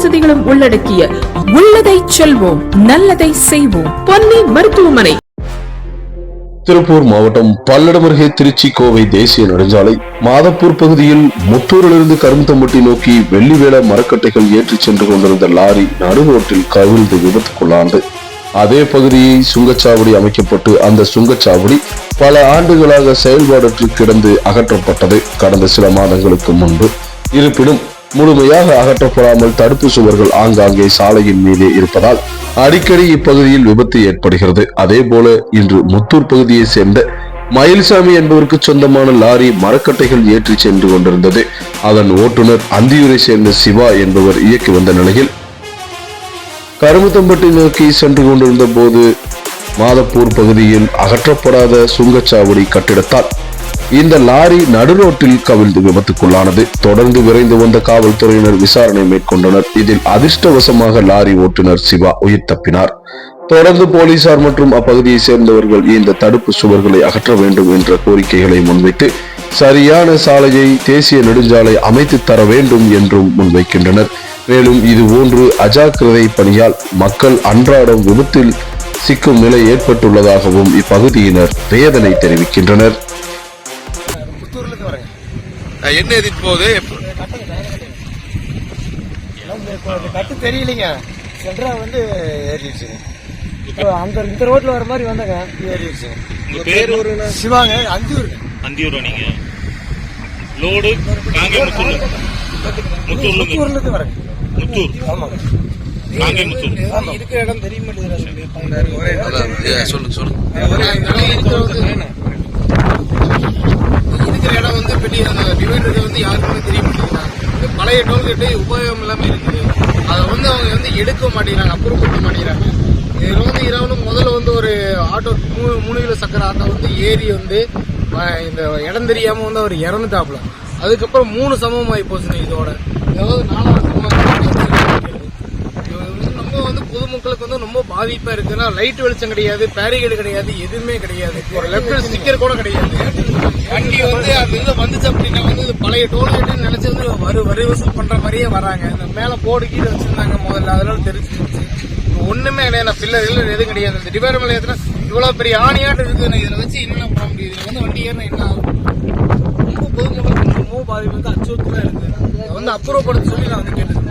வசதிகளும் உள்ளடக்கிய உள்ளதை செல்வோம் நல்லதை செய்வோம். பொன்னி மருத்துவமனை. திருப்பூர் மாவட்டம் பல்லடம் அருகே திருச்சி கோவை தேசிய நெடுஞ்சாலை மாதப்பூர் பகுதியில் முத்தூரிலிருந்து கரும்பத்தம்பட்டி நோக்கி வெள்ளிவேல மரக்கட்டைகள் ஏற்றிச் சென்று கொண்டிருந்த லாரி நடுரோட்டில் கவிழ்ந்து விபத்துக்குள்ளானது. அதே பகுதியை சுங்கச்சாவடி அமைக்கப்பட்டு அந்த சுங்கச்சாவடி பல ஆண்டுகளாக செயல்பாடற்று கிடந்து அகற்றப்பட்டது. கடந்த சில மாதங்களுக்கு முன்பு. இருப்பினும் முழுமையாக அகற்றப்படாமல் தடுப்பு சுவர்கள் ஆங்காங்கே சாலையின் மீதே இருப்பதால் அடிக்கடி இப்பகுதியில் விபத்து ஏற்படுகிறது. அதே போல இன்று முத்தூர் பகுதியை சேர்ந்த மயில்சாமி என்பவருக்கு சொந்தமான லாரி மரக்கட்டைகள் ஏற்றி சென்று கொண்டிருந்தது. அதன் ஓட்டுநர் அந்தியூரை சேர்ந்த சிவா என்பவர் இயக்கி வந்த நிலையில் கருமுத்தம்பட்டி நோக்கி சென்று கொண்டிருந்த போது மாதப்பூர் பகுதியில் அகற்றப்படாத சுங்கச்சாவடி கட்டிடத்தால் இந்த லாரி நடுரோட்டில் கவிழ்ந்து விபத்துக்குள்ளானது. தொடர்ந்து விரைந்து வந்த காவல்துறையினர் விசாரணை மேற்கொண்டனர். இதில் அதிர்ஷ்டவசமாக லாரி ஓட்டுநர் சிவா உயிர் தப்பினார். தொடர்ந்து போலீசார் மற்றும் அப்பகுதியை சேர்ந்தவர்கள் இந்த தடுப்பு சுவர்களை அகற்ற வேண்டும் என்ற கோரிக்கைகளை முன்வைத்து சரியான சாலையை தேசிய நெடுஞ்சாலை அமைத்து தர வேண்டும் என்றும் முன்வைக்கின்றனர். மேலும் இது போன்று அஜாக்கிரதை பணியால் மக்கள் அன்றாடம் விபத்தில் சிக்கும் நிலை ஏற்பட்டுள்ளதாகவும் இப்பகுதியினர் வேதனை தெரிவிக்கின்றனர். புத்தூர்லேருந்து வரேங்க என்ன எதிர்ப்பு போகுது கட்டு தெரியலைங்க சென்ட்ரா வந்து ஏறிடுச்சுங்க இப்போ அந்த இந்த ரோட்ல வர மாதிரி வந்தாங்க ஏறிடுச்சுங்க பேர் ஒரு சிவாங்க அஞ்சூர் அந்தியூரா நீங்க லோடு முத்தூர் முத்தூர்ல இருந்து வரேங்க முத்தூர் ஆமாங்க காங்கேய முத்தூர் ஆமா இருக்கிற இடம் தெரிய மாட்டேங்குது சொல்லுங்க சொல்லுங்க இருக்கிற இடம் வந்து பெரிய அந்த டிவைடர் வந்து யாருக்குமே தெரிய மாட்டேங்கிறாங்க இந்த பழைய டோல்கேட்டு உபயோகம் இல்லாமல் இருக்குது. அதை வந்து அவங்க வந்து எடுக்க மாட்டேங்கிறாங்க அப்ரூவ் பண்ண மாட்டேங்கிறாங்க. இதில் வந்து இரவு முதல்ல வந்து ஒரு ஆட்டோ மூணு மூணு கிலோ சக்கர ஆட்டோ வந்து ஏறி வந்து இந்த இடம் தெரியாமல் வந்து அவர் இறந்துட்டாப்ல அதுக்கப்புறம் மூணு சமம் ஆகி போச்சுங்க இதோட. ஏதாவது நாலாவது இது வந்து ரொம்ப வந்து பொதுமக்களுக்கு வந்து ரொம்ப பாதிப்பா இருக்குன்னா லைட் வெளிச்சம் கிடையாது பேரிகேடு கிடையாது எதுவுமே கிடையாது. ஒரு லெஃப்ட் ஸ்டிக்கர் கூட கிடையாது வண்டி வந்து அந்த இதுல வந்துச்சு அப்படின்னா வந்து இது பழைய டோல்கேட்டு நினைச்சு வந்து வரி வசூல் பண்ற மாதிரியே வராங்க. இந்த மேல போர்டு கீழே வச்சிருந்தாங்க முதல்ல. அதெல்லாம் தெரிஞ்சிருச்சு ஒண்ணுமே கிடையாது பில்லர் இல்லர் எதுவும் கிடையாது. இந்த டிவைடர் மேல இவ்வளவு பெரிய ஆணியாட்டு இருக்கு இதுல வச்சு என்னென்ன பண்ண முடியுது. இதுல வந்து வண்டி ஏறினா என்ன ஆகும்? ரொம்ப பொதுமக்கள் ரொம்ப பாதிப்பு வந்து அச்சுறுத்தலாம் இருக்கு. வந்து வந்து அப்புறப்படுத்த சொல்லி நான் வந்து கேட்டுருக்கேன்